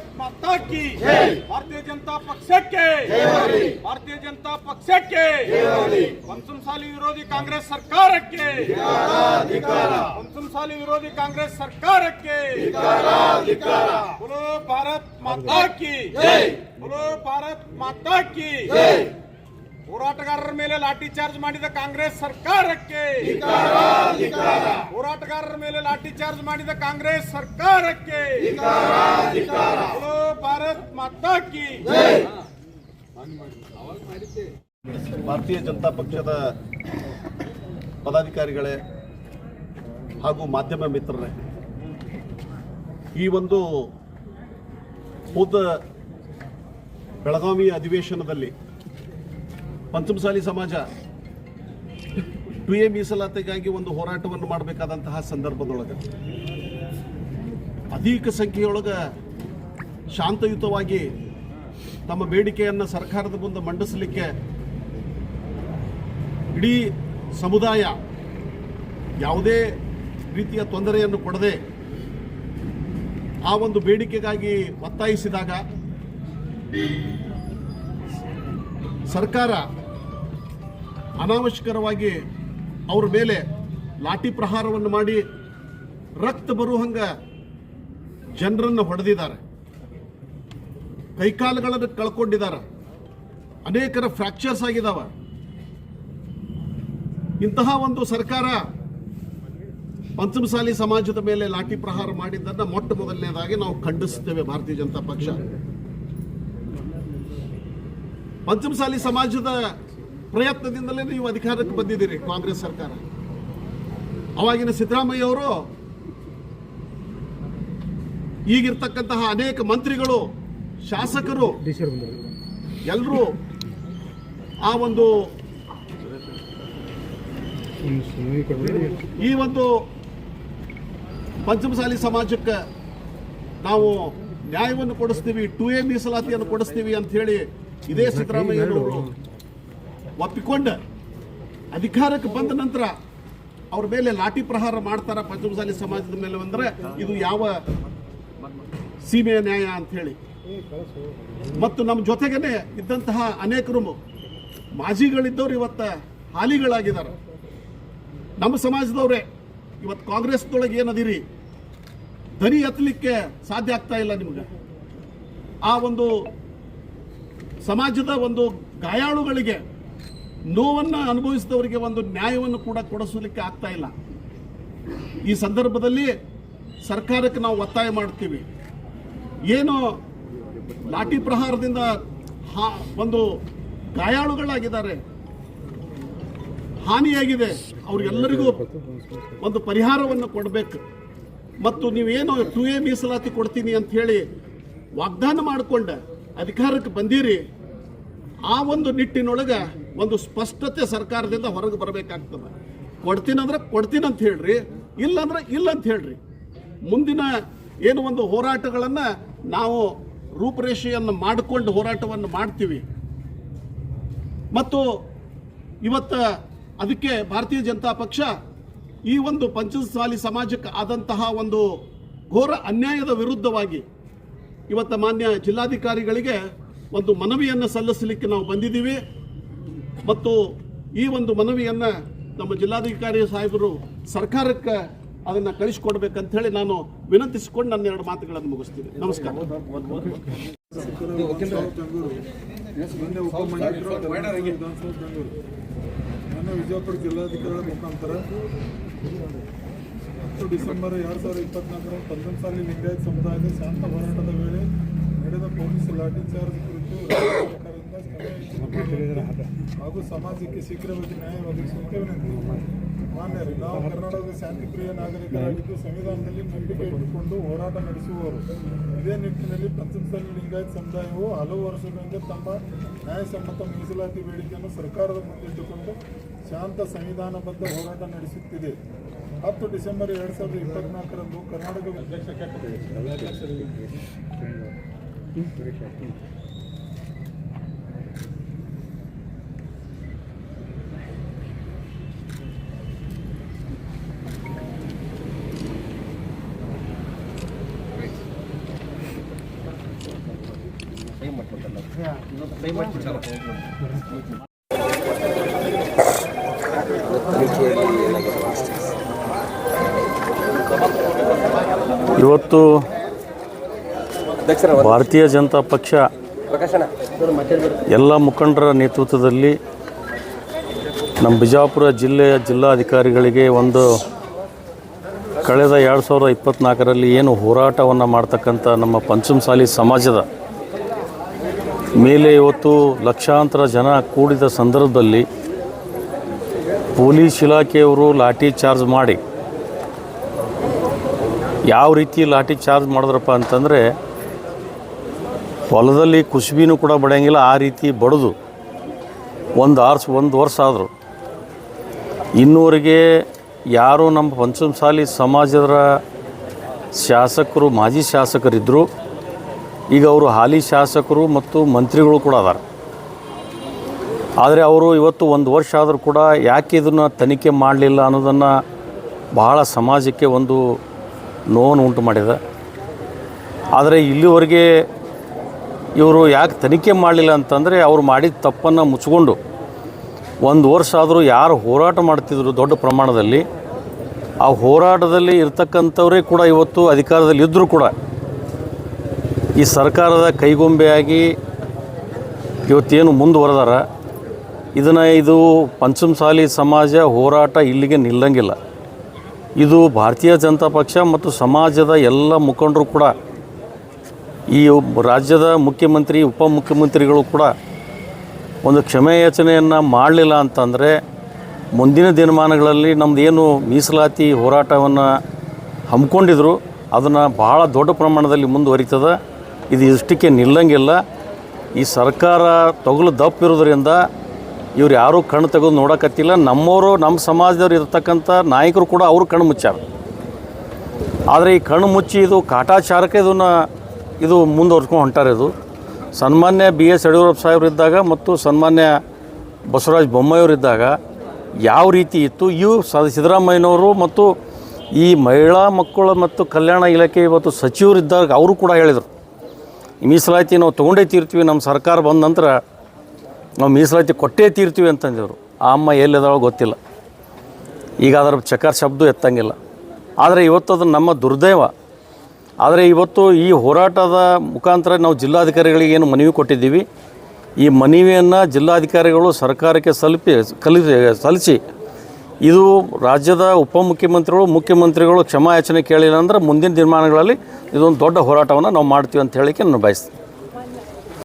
ಭಾರತ್ ಮಾತಾ ಕಿ ಭಾರತೀಯ ಜನತಾ ಪಕ್ಷಕ್ಕೆ ಭಾರತೀಯ ಜನತಾ ಪಕ್ಷಕ್ಕೆ ಪಂಚಮಸಾಲಿ ವಿರೋಧಿ ಕಾಂಗ್ರೆಸ್ ಸರ್ಕಾರಕ್ಕೆ ಪಂಚಮಸಾಲಿ ವಿರೋಧಿ ಕಾಂಗ್ರೆಸ್ ಸರ್ಕಾರಕ್ಕೆ बोलो भारत माता की बोलो ಭಾರತ್ ಮಾತಾ ಕಿ ಹೋರಾಟಗಾರರ ಮೇಲೆ ಲಾಠಿ ಚಾರ್ಜ್ ಮಾಡಿದ ಕಾಂಗ್ರೆಸ್ ಸರ್ಕಾರಕ್ಕೆ ಹೋರಾಟಗಾರರ ಮೇಲೆ ಲಾಠಿ ಚಾರ್ಜ್ ಮಾಡಿದ ಕಾಂಗ್ರೆಸ್ ಸರ್ಕಾರಕ್ಕೆ बोलो ಭಾರತ್ ಮಾತಾ ಕಿ ಭಾರತೀಯ ಜನತಾ ಪಕ್ಷದ ಪದಾಧಿಕಾರಿಗಳೇ ಹಾಗೂ ಮಾಧ್ಯಮ ಮಿತ್ರರೇ, ಈ ಒಂದು ಹೋದ ಬೆಳಗಾವಿ ಅಧಿವೇಶನದಲ್ಲಿ ಪಂಚಮಸಾಲಿ ಸಮಾಜ ಟು ಎ ಮೀಸಲಾತಿಗಾಗಿ ಒಂದು ಹೋರಾಟವನ್ನು ಮಾಡಬೇಕಾದಂತಹ ಸಂದರ್ಭದೊಳಗೆ ಅಧಿಕ ಸಂಖ್ಯೆಯೊಳಗೆ ಶಾಂತಯುತವಾಗಿ ತಮ್ಮ ಬೇಡಿಕೆಯನ್ನು ಸರ್ಕಾರದ ಮುಂದೆ ಮಂಡಿಸಲಿಕ್ಕೆ ಇಡೀ ಸಮುದಾಯ ಯಾವುದೇ ರೀತಿಯ ತೊಂದರೆಯನ್ನು ಕೊಡದೆ ಆ ಒಂದು ಬೇಡಿಕೆಗಾಗಿ ಒತ್ತಾಯಿಸಿದಾಗ ಸರ್ಕಾರ ಅನಾವಶ್ಯಕರವಾಗಿ ಅವ್ರ ಮೇಲೆ ಲಾಠಿ ಪ್ರಹಾರವನ್ನು ಮಾಡಿ ರಕ್ತ ಬರುವಂಗ ಜನರನ್ನು ಹೊಡೆದಿದ್ದಾರೆ. ಕೈಕಾಲುಗಳನ್ನು ಕಳ್ಕೊಂಡಿದ್ದಾರೆ. ಅನೇಕರ ಫ್ರ್ಯಾಕ್ಚರ್ಸ್ ಆಗಿದಾವ ಇಂತಹ ಒಂದು ಸರ್ಕಾರ ಪಂಚಮಸಾಲಿ ಸಮಾಜದ ಮೇಲೆ ಲಾಠಿ ಪ್ರಹಾರ ಮಾಡಿದ್ದನ್ನ ಮೊಟ್ಟ ಮೊದಲನೇದಾಗಿ ನಾವು ಖಂಡಿಸುತ್ತೇವೆ ಭಾರತೀಯ ಜನತಾ ಪಕ್ಷ. ಪಂಚಮಸಾಲಿ ಸಮಾಜದ ಪ್ರಯತ್ನದಿಂದಲೇ ನೀವು ಅಧಿಕಾರಕ್ಕೆ ಬಂದಿದ್ದೀರಿ ಕಾಂಗ್ರೆಸ್ ಸರ್ಕಾರ. ಅವಾಗಿನ ಸಿದ್ದರಾಮಯ್ಯ ಅವರು ಈಗಿರ್ತಕ್ಕಂತಹ ಅನೇಕ ಮಂತ್ರಿಗಳು ಶಾಸಕರು ಎಲ್ಲರೂ ಆ ಒಂದು ಈ ಒಂದು ಪಂಚಮಸಾಲಿ ಸಮಾಜಕ್ಕೆ ನಾವು ನ್ಯಾಯವನ್ನು ಕೊಡಿಸ್ತೀವಿ ಟು ಎ ಮೀಸಲಾತಿಯನ್ನು ಕೊಡಿಸ್ತೀವಿ ಅಂತ ಹೇಳಿ ಇದೇ ಸಿದ್ದರಾಮಯ್ಯನವರು ಒಪ್ಪಿಕೊಂಡು ಅಧಿಕಾರಕ್ಕೆ ಬಂದ ನಂತರ ಅವ್ರ ಮೇಲೆ ಲಾಠಿ ಪ್ರಹಾರ ಮಾಡ್ತಾರ ಪಂಚಮಸಾಲಿ ಸಮಾಜದ ಮೇಲೆ ಅಂದ್ರೆ ಇದು ಯಾವ ಸೀಮೆಯ ನ್ಯಾಯ ಅಂತ ಹೇಳಿ. ಮತ್ತು ನಮ್ಮ ಜೊತೆಗೇನೆ ಇದ್ದಂತಹ ಅನೇಕರು ಮಾಜಿಗಳಿದ್ದವರು ಇವತ್ತ ಹಾಲಿಗಳಾಗಿದ್ದಾರೆ. ನಮ್ಮ ಸಮಾಜದವರೇ, ಇವತ್ತು ಕಾಂಗ್ರೆಸ್ದೊಳಗೆ ಏನದಿರಿ? ದನಿ ಎತ್ತಲಿಕ್ಕೆ ಸಾಧ್ಯ ಆಗ್ತಾ ಇಲ್ಲ ನಿಮ್ಗೆ. ಆ ಒಂದು ಸಮಾಜದ ಒಂದು ಗಾಯಾಳುಗಳಿಗೆ ನೋವನ್ನು ಅನುಭವಿಸಿದವರಿಗೆ ಒಂದು ನ್ಯಾಯವನ್ನು ಕೂಡ ಕೊಡಿಸಲಿಕ್ಕೆ ಆಗ್ತಾ ಇಲ್ಲ. ಈ ಸಂದರ್ಭದಲ್ಲಿ ಸರ್ಕಾರಕ್ಕೆ ನಾವು ಒತ್ತಾಯ ಮಾಡ್ತೀವಿ. ಏನು ಲಾಠಿ ಪ್ರಹಾರದಿಂದ ಒಂದು ಗಾಯಾಳುಗಳಾಗಿದ್ದಾರೆ. ಹಾನಿಯಾಗಿದೆ. ಅವ್ರಿಗೆಲ್ಲರಿಗೂ ಒಂದು ಪರಿಹಾರವನ್ನು ಕೊಡಬೇಕು. ಮತ್ತು ನೀವೇನು ಟು ಎ ಮೀಸಲಾತಿ ಕೊಡ್ತೀನಿ ಅಂತ ಹೇಳಿ ವಾಗ್ದಾನ ಮಾಡಿಕೊಂಡ ಅಧಿಕಾರಕ್ಕೆ ಬಂದಿರಿ. ಆ ಒಂದು ನಿಟ್ಟಿನೊಳಗೆ ಒಂದು ಸ್ಪಷ್ಟತೆ ಸರ್ಕಾರದಿಂದ ಹೊರಗೆ ಬರಬೇಕಾಗ್ತದೆ. ಕೊಡ್ತೀನಂದ್ರೆ ಕೊಡ್ತೀನಿ ಅಂತ ಹೇಳ್ರಿ, ಇಲ್ಲಂದ್ರೆ ಇಲ್ಲ ಅಂತ ಹೇಳ್ರಿ. ಮುಂದಿನ ಏನು ಒಂದು ಹೋರಾಟಗಳನ್ನು ನಾವು ರೂಪರೇಷೆಯನ್ನು ಮಾಡಿಕೊಂಡು ಹೋರಾಟವನ್ನು ಮಾಡ್ತೀವಿ. ಮತ್ತು ಇವತ್ತು ಅದಕ್ಕೆ ಭಾರತೀಯ ಜನತಾ ಪಕ್ಷ ಈ ಒಂದು ಪಂಚಸಾಲಿ ಸಮಾಜಕ್ಕೆ ಆದಂತಹ ಒಂದು ಘೋರ ಅನ್ಯಾಯದ ವಿರುದ್ಧವಾಗಿ ಇವತ್ತು ಮಾನ್ಯ ಜಿಲ್ಲಾಧಿಕಾರಿಗಳಿಗೆ ಒಂದು ಮನವಿಯನ್ನು ಸಲ್ಲಿಸಲಿಕ್ಕೆ ನಾವು ಬಂದಿದ್ದೀವಿ. ಮತ್ತು ಈ ಒಂದು ಮನವಿಯನ್ನು ನಮ್ಮ ಜಿಲ್ಲಾಧಿಕಾರಿ ಸಾಹೇಬರು ಸರ್ಕಾರಕ್ಕೆ ಅದನ್ನು ಕಳಿಸ್ಕೊಡ್ಬೇಕಂತ ಹೇಳಿ ನಾನು ವಿನಂತಿಸಿಕೊಂಡು ನನ್ನ ಎರಡು ಮಾತುಗಳನ್ನು ಮುಗಿಸ್ತೀನಿ. ನಮಸ್ಕಾರ. ಮೊನ್ನೆ ವಿಜಯಪುರ ಜಿಲ್ಲಾಧಿಕಾರಿಗಳ ಮುಖಾಂತರ ಹತ್ತು ಡಿಸೆಂಬರ್ ಎರಡು ಸಾವಿರದ ಇಪ್ಪತ್ನಾಲ್ಕರ ಪಂಚಮಸಾಲಿ ಲಿಂಗಾಯತ್ ಸಮುದಾಯದ ಶಾಂತ ಹೋರಾಟದ ವೇಳೆ ನಡೆದ ಪೊಲೀಸ್ ಲಾಠಿ ಚಾರ್ಜ್ ಕುರಿತು ಹಾಗೂ ಸಮಾಜಕ್ಕೆ ಶೀಘ್ರವಾಗಿ ನ್ಯಾಯ ಒದಗಿಸುವಂತೆ ವಿನಂತಿ ಮಾನ್ಯರೇ, ನಾವು ಕರ್ನಾಟಕದ ಶಾಂತಿಪ್ರಿಯ ನಾಗರಿಕರಾಗಿದ್ದು ಸಂವಿಧಾನದಲ್ಲಿ ನಂಬಿಕೆ ಇಟ್ಟುಕೊಂಡು ಹೋರಾಟ ನಡೆಸುವವರು. ಇದೇ ನಿಟ್ಟಿನಲ್ಲಿ ಪಂಚಮಸಾಲಿ ಲಿಂಗಾಯತ್ ಸಮುದಾಯವು ಹಲವು ವರ್ಷಗಳಿಂದ ತಮ್ಮ ನ್ಯಾಯಸಮ್ಮತ ಮೀಸಲಾತಿ ಬೇಡಿಕೆಯನ್ನು ಸರ್ಕಾರದ ಮುಂದಿಟ್ಟುಕೊಂಡು ಶಾಂತ ಸಂವಿಧಾನಬದ್ಧ ಹೋರಾಟ ನಡೆಸುತ್ತಿದೆ. ಹತ್ತು ಡಿಸೆಂಬರ್ ಎರಡು ಸಾವಿರದ ಇಪ್ಪತ್ನಾಲ್ಕರಂದು ಕರ್ನಾಟಕ ಇವತ್ತು ಭಾರತೀಯ ಜನತಾ ಪಕ್ಷ ಎಲ್ಲ ಮುಖಂಡರ ನೇತೃತ್ವದಲ್ಲಿ ನಮ್ಮ ಬಿಜಾಪುರ ಜಿಲ್ಲೆಯ ಜಿಲ್ಲಾಧಿಕಾರಿಗಳಿಗೆ ಒಂದು ಕಳೆದ ಎರಡು ಸಾವಿರದ ಇಪ್ಪತ್ತ್ನಾಲ್ಕರಲ್ಲಿ ಏನು ಹೋರಾಟವನ್ನು ಮಾಡ್ತಕ್ಕಂಥ ನಮ್ಮ ಪಂಚಮಸಾಲಿ ಸಮಾಜದ ಮೇಲೆ ಇವತ್ತು ಲಕ್ಷಾಂತರ ಜನ ಕೂಡಿದ ಸಂದರ್ಭದಲ್ಲಿ ಪೊಲೀಸ್ ಇಲಾಖೆಯವರು ಲಾಠಿ ಚಾರ್ಜ್ ಮಾಡಿ. ಯಾವ ರೀತಿ ಲಾಠಿ ಚಾರ್ಜ್ ಮಾಡಿದ್ರಪ್ಪ ಅಂತಂದರೆ, ಹೊಲದಲ್ಲಿ ಕುಸುಬಿನೂ ಕೂಡ ಬಡಿಯಂಗಿಲ್ಲ, ಆ ರೀತಿ ಬಡಿದು ಒಂದು ಆರ್ಸ್, ಒಂದು ವರ್ಷ ಆದರು. ಇನ್ನೂವರೆಗೆ ಯಾರು ನಮ್ಮ ಪಂಚಮಸಾಲಿ ಸಮಾಜದ ಶಾಸಕರು, ಮಾಜಿ ಶಾಸಕರಿದ್ದರು ಈಗ ಅವರು ಹಾಲಿ ಶಾಸಕರು ಮತ್ತು ಮಂತ್ರಿಗಳು ಕೂಡ ಅದಾರ. ಆದರೆ ಅವರು ಇವತ್ತು ಒಂದು ವರ್ಷ ಆದರೂ ಕೂಡ ಯಾಕೆ ಇದನ್ನು ತನಿಖೆ ಮಾಡಲಿಲ್ಲ ಅನ್ನೋದನ್ನು ಬಹಳ ಸಮಾಜಕ್ಕೆ ಒಂದು ನೋವನ್ನು ಉಂಟು ಮಾಡಿದೆ. ಆದರೆ ಇಲ್ಲಿವರೆಗೆ ಇವರು ಯಾಕೆ ತನಿಖೆ ಮಾಡಲಿಲ್ಲ ಅಂತಂದರೆ ಅವ್ರು ಮಾಡಿದ ತಪ್ಪನ್ನು ಮುಚ್ಕೊಂಡು ಒಂದು ವರ್ಷ ಆದರೂ ಯಾರು ಹೋರಾಟ ಮಾಡ್ತಿದ್ರು ದೊಡ್ಡ ಪ್ರಮಾಣದಲ್ಲಿ, ಆ ಹೋರಾಟದಲ್ಲಿ ಇರ್ತಕ್ಕಂಥವರೇ ಕೂಡ ಇವತ್ತು ಅಧಿಕಾರದಲ್ಲಿ ಇದ್ದರೂ ಕೂಡ ಈ ಸರ್ಕಾರದ ಕೈಗೊಂಬೆಯಾಗಿ ಇವತ್ತೇನು ಮುಂದುವರೆದಾರ, ಇದನ್ನು ಇದು ಪಂಚಮಸಾಲಿ ಸಮಾಜ ಹೋರಾಟ ಇಲ್ಲಿಗೆ ನಿಲ್ಲಂಗಿಲ್ಲ. ಇದು ಭಾರತೀಯ ಜನತಾ ಪಕ್ಷ ಮತ್ತು ಸಮಾಜದ ಎಲ್ಲ ಮುಖಂಡರು ಕೂಡ, ಈ ರಾಜ್ಯದ ಮುಖ್ಯಮಂತ್ರಿ, ಉಪಮುಖ್ಯಮಂತ್ರಿಗಳು ಕೂಡ ಒಂದು ಕ್ಷಮೆಯಾಚನೆಯನ್ನು ಮಾಡಲಿಲ್ಲ ಅಂತಂದರೆ, ಮುಂದಿನ ದಿನಮಾನಗಳಲ್ಲಿ ನಮ್ಮದು ಏನು ಮೀಸಲಾತಿ ಹೋರಾಟವನ್ನು ಹಮ್ಮಿಕೊಂಡಿದ್ರು, ಅದನ್ನು ಭಾಳ ದೊಡ್ಡ ಪ್ರಮಾಣದಲ್ಲಿ ಮುಂದುವರಿತದೆ. ಇದು ಇಷ್ಟಕ್ಕೆ ನಿಲ್ಲಂಗಿಲ್ಲ. ಈ ಸರ್ಕಾರ ತೊಗಲು ದಪ್ಪ ಇರೋದ್ರಿಂದ ಇವ್ರು ಯಾರೂ ಕಣ್ಣು ತೆಗೆದು ನೋಡಕತ್ತಿಲ್ಲ. ನಮ್ಮವರು ನಮ್ಮ ಸಮಾಜದವ್ರು ಇರ್ತಕ್ಕಂಥ ನಾಯಕರು ಕೂಡ ಅವರು ಕಣ್ಣು ಮುಚ್ಚಾರ. ಆದರೆ ಈ ಕಣ್ಣು ಮುಚ್ಚಿ ಇದು ಕಾಟಾಚಾರಕ್ಕೆ ಇದನ್ನು ಇದು ಮುಂದುವರ್ಸ್ಕೊಂಡು ಹೊಂಟಾರೆ ಇದು. ಸನ್ಮಾನ್ಯ ಬಿ ಎಸ್ ಯಡಿಯೂರಪ್ಪ ಸಾಹೇಬ್ರು ಇದ್ದಾಗ ಮತ್ತು ಸನ್ಮಾನ್ಯ ಬಸವರಾಜ ಬೊಮ್ಮಾಯಿಯವರು ಇದ್ದಾಗ ಯಾವ ರೀತಿ ಇತ್ತು? ಇವು ಸ ಸಿದ್ದರಾಮಯ್ಯನವರು ಮತ್ತು ಈ ಮಹಿಳಾ ಮಕ್ಕಳ ಮತ್ತು ಕಲ್ಯಾಣ ಇಲಾಖೆ ಇವತ್ತು ಸಚಿವರಿದ್ದಾಗ ಅವರು ಕೂಡ ಹೇಳಿದರು. ಮೀಸಲಾತಿ ನಾವು ತೊಗೊಂಡೇ ತೀರ್ತೀವಿ, ನಮ್ಮ ಸರ್ಕಾರ ಬಂದ ನಂತರ ನಾವು ಮೀಸಲಾತಿ ಕೊಟ್ಟೇ ತೀರ್ತೀವಿ ಅಂತಂದಿದ್ರು ಆ ಅಮ್ಮ ಎಲ್ಲಿದಾಳೋ ಗೊತ್ತಿಲ್ಲ. ಈಗ ಅದರ ಚಕಾರ ಶಬ್ದ ಎತ್ತಂಗಿಲ್ಲ. ಆದರೆ ಇವತ್ತು ಅದು ನಮ್ಮ ದುರ್ದೈವ. ಆದರೆ ಇವತ್ತು ಈ ಹೋರಾಟದ ಮುಖಾಂತರ ನಾವು ಜಿಲ್ಲಾಧಿಕಾರಿಗಳಿಗೆ ಏನು ಮನವಿ ಕೊಟ್ಟಿದ್ದೀವಿ. ಈ ಮನವಿಯನ್ನು ಜಿಲ್ಲಾಧಿಕಾರಿಗಳು ಸರ್ಕಾರಕ್ಕೆ ಸಲ್ಪಿ ಕಲಿ ಸಲ್ಲಿಸಿ ಇದು ರಾಜ್ಯದ ಉಪಮುಖ್ಯಮಂತ್ರಿಗಳು, ಮುಖ್ಯಮಂತ್ರಿಗಳು ಕ್ಷಮಾಯಾಚನೆ ಕೇಳಿಲ್ಲ ಅಂದ್ರೆ ಮುಂದಿನ ದಿನಮಾನಗಳಲ್ಲಿ ಇದೊಂದು ದೊಡ್ಡ ಹೋರಾಟವನ್ನು ನಾವು ಮಾಡ್ತೀವಿ ಅಂತ ಹೇಳಿಕೆ ನಾನು ಬಯಸ್ತೀನಿ.